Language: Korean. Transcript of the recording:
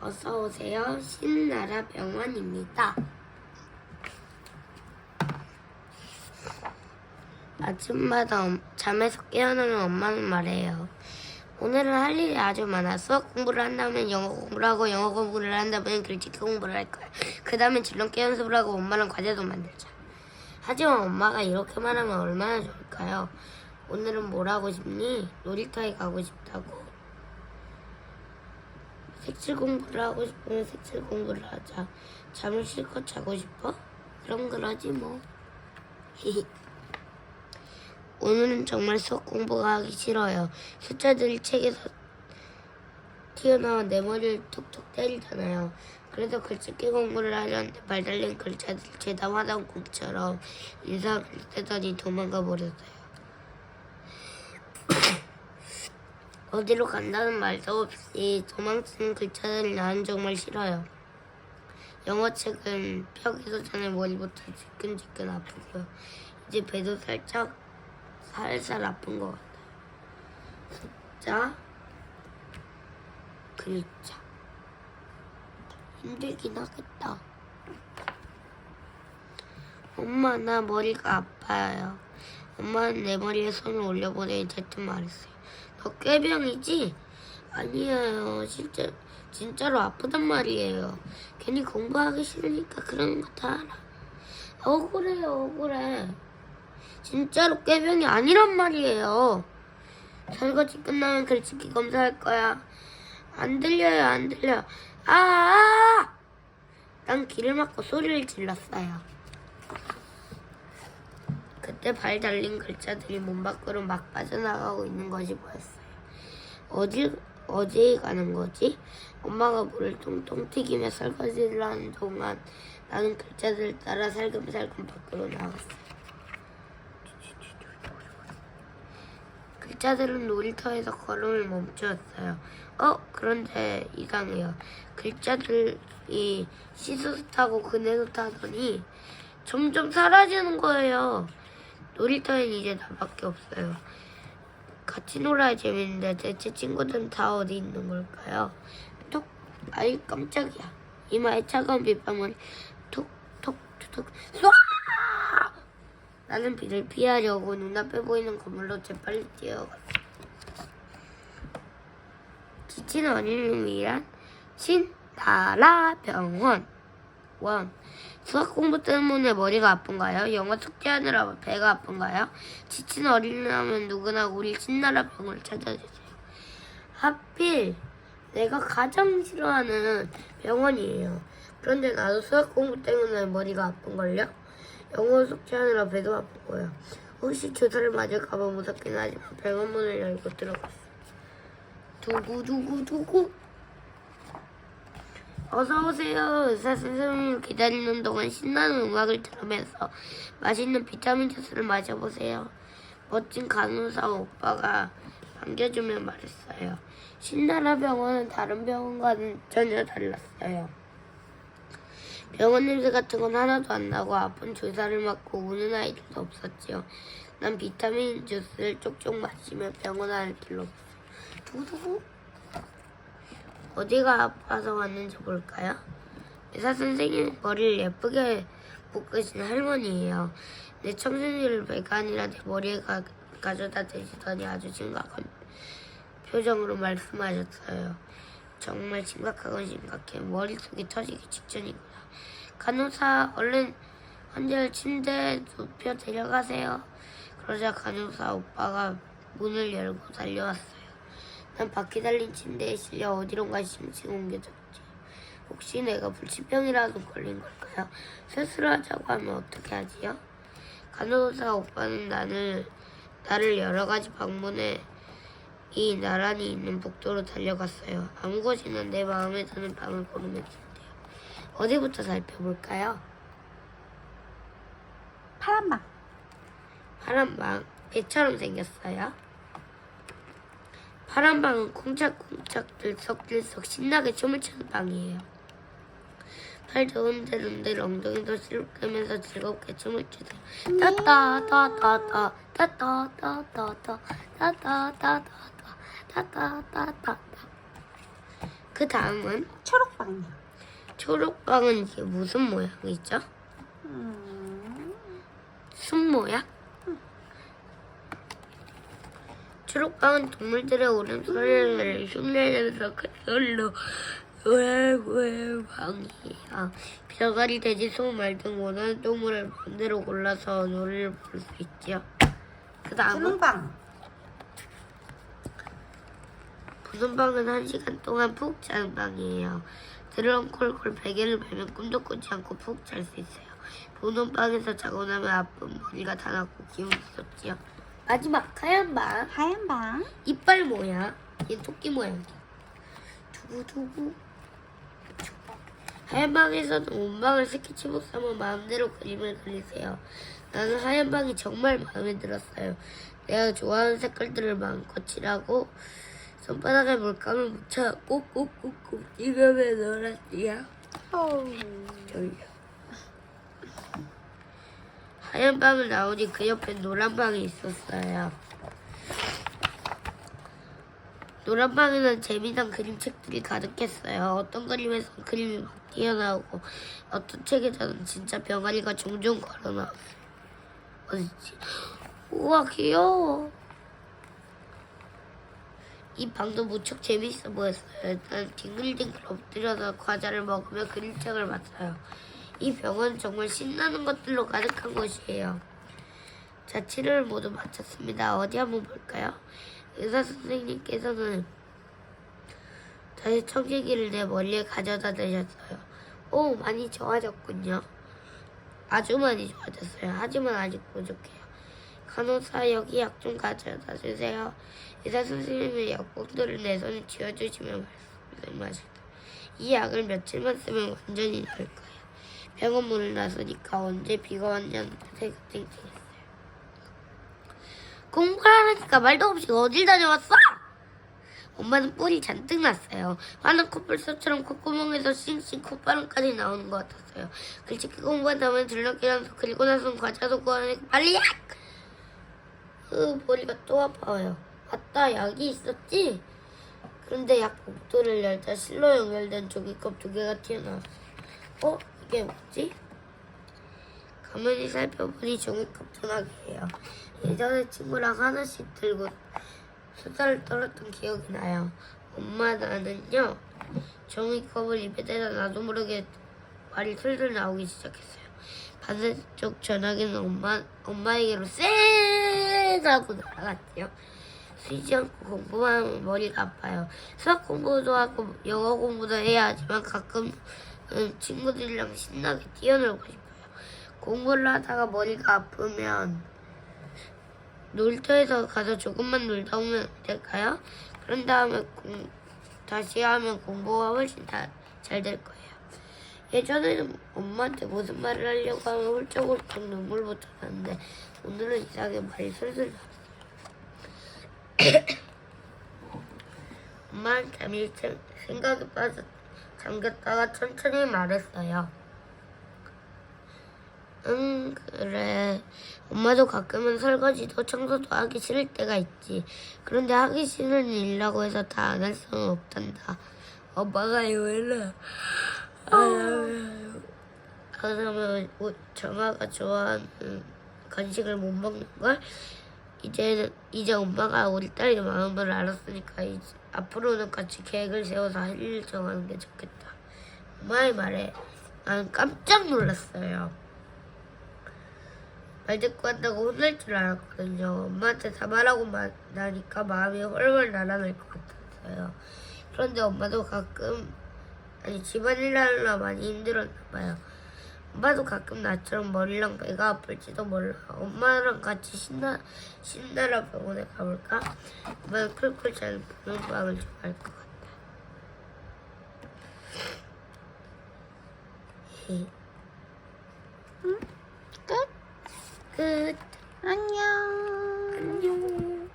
어서 오세요. 신나라 병원입니다. 아침마다 엄- 잠에서 깨어나는 엄마는 말해요. 오늘은 할 일이 아주 많아. 수학 공부를 한다면 영어 공부를 하고 영어 공부를 한다면 글짓기 공부를 할 거야. 그 다음에 줄넘기 연습을 하고 엄마랑 과제도 만들자. 하지만 엄마가 이렇게만 하면 얼마나 좋을까요? 오늘은 뭘 하고 싶니? 놀이터에 가고 싶다고. 색칠 공부를 하고 싶으면 색칠 공부를 하자. 잠을 실컷 자고 싶어? 그럼 그러지 뭐. 오늘은 정말 수학 공부가 하기 싫어요. 숫자들이 책에서 튀어나와 내 머리를 톡톡 때리잖아요. 그래서 글짓기 공부를 하려는데 발 달린 글자들 재담하던 공처럼 인사를 떼더니 도망가 버렸어요. 어디로 간다는 말도 없이 도망치는 글자들을 나는 정말 싫어요. 영어책은 펴기도 전에 머리부터 지끈지끈 아프고요. 이제 배도 살짝 살살 아픈 것 같아요. 숫자, 글자. 힘들긴 하겠다. 엄마, 나 머리가 아파요. 엄마는 내 머리에 손을 올려보더니 대뜸 말했어요. 너 꾀병이지? 아니에요. 진짜, 진짜로 아프단 말이에요. 괜히 공부하기 싫으니까 그런 거 다 알아. 억울해요, 억울해. 진짜로 꾀병이 아니란 말이에요. 설거지 끝나면 글짓기 검사할 거야. 안 들려요, 안 들려. 아! 아! 난 귀를 막고 소리를 질렀어요. 그때 발 달린 글자들이 문 밖으로 막 빠져나가고 있는 것이 보였어요. 어디, 어디 가는 거지? 엄마가 물을 통통 튀기며 설거지를 하는 동안 나는 글자들을 따라 살금살금 밖으로 나갔어요. 글자들은 놀이터에서 걸음을 멈추었어요. 어, 그런데 이상해요. 글자들이 시소스 타고 그네도 타더니 점점 사라지는 거예요. 놀이터엔 이제 나밖에 없어요. 같이 놀아야 재밌는데 대체 친구들은 다 어디 있는 걸까요? 톡, 아이 깜짝이야. 이마에 차가운 빗방울이 톡톡톡 쏴! 나는 비를 피하려고 눈앞에 보이는 건물로 재빨리 뛰어갔어. 지친 어린이를 신나라 병원. 원. 수학 공부 때문에 머리가 아픈가요? 영어 숙제하느라 배가 아픈가요? 지친 어린이라면 누구나 우리 신나라 병원을 찾아주세요. 하필 내가 가장 싫어하는 병원이에요. 그런데 나도 수학 공부 때문에 머리가 아픈걸요? 영어 숙제하느라 배도 아프고요. 혹시 주사를 맞을까봐 무섭긴 하지만 병원 문을 열고 들어갔어요. 두구두구두구. 어서 오세요. 의사 선생님을 기다리는 동안 신나는 음악을 들으면서 맛있는 비타민 주스를 마셔보세요. 멋진 간호사 오빠가 반겨주며 말했어요. 신나라 병원은 다른 병원과는 전혀 달랐어요. 병원 냄새 같은 건 하나도 안 나고 아픈 주사를 맞고 우는 아이들도 없었지요. 난 비타민 주스를 쪽쪽 마시며 병원 안을 길렀어요. 두두구. 어디가 아파서 왔는지 볼까요? 의사 선생님 머리를 예쁘게 묶으신 할머니예요. 내 아니라 내 머리에 가, 가져다 대시더니 아주 심각한 표정으로 말씀하셨어요. 정말 심각하건 심각해. 머릿속이 터지기 직전이구나. 간호사 얼른 환자를 침대에 눕혀 데려가세요. 그러자 간호사 오빠가 문을 열고 달려왔어요. 난 바퀴 달린 침대에 실려 어디론가 심심 옮겨졌지. 혹시 내가 불치병이라도 걸린 걸까요? 수술을 하자고 하면 어떻게 하지요? 간호사 오빠는 나를 나를 여러 가지 방문에 이 나란히 있는 복도로 달려갔어요. 아무 곳이나 내 마음에 드는 방을 고르면 된대요. 어디부터 살펴볼까요? 파란방. 파란 방 배처럼 생겼어요. 파란 방은 쿵짝쿵짝 들썩들썩 신나게 춤을 추는 방이에요. 팔도 흔들흔들 엉덩이도 실룩대면서 즐겁게 춤을 추세요. 따따따따따 따따따따따 따따따따따 따따따따따 그 다음은 초록빵이야. 초록빵은 이게 무슨 모양이죠? 음, 순 모양? 초록빵은 동물들의 울음소리를 흉내내면서 큰 소리로 왜왜 방이야. 벼가리, 돼지, 소, 말등 원하는 동물을 마음대로 골라서 노래를 부를 수 있지요. 그 다음은 수능빵. 부는 방은 한 시간 동안 푹 자는 방이에요. 드럼콜콜 베개를 말면 꿈도 꾸지 않고 푹 잘 수 있어요. 부는 방에서 자고 나면 아픈 머리가 다 낫고 기분이 좋지요. 마지막 하얀 방. 하얀 방. 이빨 모양. 얘 토끼 모양이야. 두구두구. 하얀 방에서는 온 방을 스케치북 삼아 마음대로 그림을 그리세요. 나는 하얀 방이 정말 마음에 들었어요. 내가 좋아하는 색깔들을 마음껏 칠하고 손바닥에 물감을 묻혀 꾹꾹꾹꾹 찍으며 놀았지요. 졸려. 하얀 방을 나오니 그 옆에 노란 방이 있었어요. 노란 방에는 재미난 그림책들이 가득했어요. 어떤 그림에선 그림이 막 튀어나오고 어떤 책에서는 진짜 병아리가 종종. 어디지? 우와 귀여워. 이 방도 무척 재밌어 보였어요. 일단 뒹글뒹글 엎드려서 과자를 먹으며 그림책을 봤어요. 이 병원 정말 신나는 것들로 가득한 곳이에요. 자, 치료를 모두 마쳤습니다. 어디 한번 볼까요? 의사 선생님께서는 다시 청개기를 내 머리에 가져다 대셨어요. 오, 많이 좋아졌군요. 아주 많이 좋아졌어요. 하지만 아직 부족해요. 간호사 여기 약 좀 가져다 주세요. 의사 선생님이 약봉투를 내 손에 쥐어주시면 말씀하셨다. 이 약을 며칠만 쓰면 완전히 나을 거예요. 병원 문을 나서니까 언제 비가 왔냐는 듯이 땡땡했어요. 공부를 하니까 말도 없이 어딜 다녀왔어? 엄마는 뿔이 잔뜩 났어요. 화난 코뿔소처럼 콧구멍에서 싱싱 콧바람까지 나오는 것 같았어요. 글짓기 공부한 다음에 들락이라면서 그리고 나선 과자도 구하니까 빨리 약! 으, 머리가 또 아파요. 맞다, 약이 있었지? 그런데 약 복도를 열자 실로 연결된 종이컵 두 개가 튀어나왔어요. 어? 이게 뭐지? 가만히 살펴보니 종이컵 전화기 예요. 예전에 친구랑 하나씩 들고 수다를 떨었던 기억이 나요. 엄마 나는요 종이컵을 입에 대다 나도 모르게 말이 술술 나오기 시작했어요. 반대쪽 전화기는 엄마 엄마에게로 쌩 하고 날아갔지요. 쉬지 않고 공부만 하면 머리가 아파요. 수학 공부도 하고 영어 공부도 해야 하지만 가끔 음, 친구들이랑 신나게 뛰어놀고 싶어요. 공부를 하다가 머리가 아프면 놀터에서 가서 조금만 놀다 오면 될까요? 그런 다음에 공- 다시 하면 공부가 훨씬 잘 될 거예요. 예전에는 엄마한테 무슨 말을 하려고 하면 훌쩍훌쩍 눈물부터 나는데 오늘은 이상하게 말이 나왔어요. 엄마는 잠일 생- 생각에 빠져 잠겼다가 천천히 말했어요. 응, 그래. 엄마도 가끔은 설거지도 청소도 하기 싫을 때가 있지. 그런데 하기 싫은 일이라고 해서 다 안 할 수는 없단다. 엄마가 이거를 안 하면 정아가 좋아하는 간식을 못 먹는 걸 이제는 이제 엄마가 우리 딸의 마음을 알았으니까 이제 앞으로는 같이 계획을 세워서 할 일을 정하는 게 좋겠다. 엄마의 말에 나는 깜짝 놀랐어요. 말 듣고 한다고 혼날 줄 알았거든요. 엄마한테 다 말하고 마- 나니까 마음이 훨훨 날아날 것 같았어요. 그런데 엄마도 가끔 아니 집안일 하느라 많이 힘들었나 봐요. 엄마도 가끔 나처럼 머리랑 배가 아플지도 몰라. 엄마랑 같이 신나 신나라 병원에 가볼까? 엄마는 쿨쿨 자는 부는 밤을 좋아할 것 같다. 끝. 끝. 안녕. 안녕.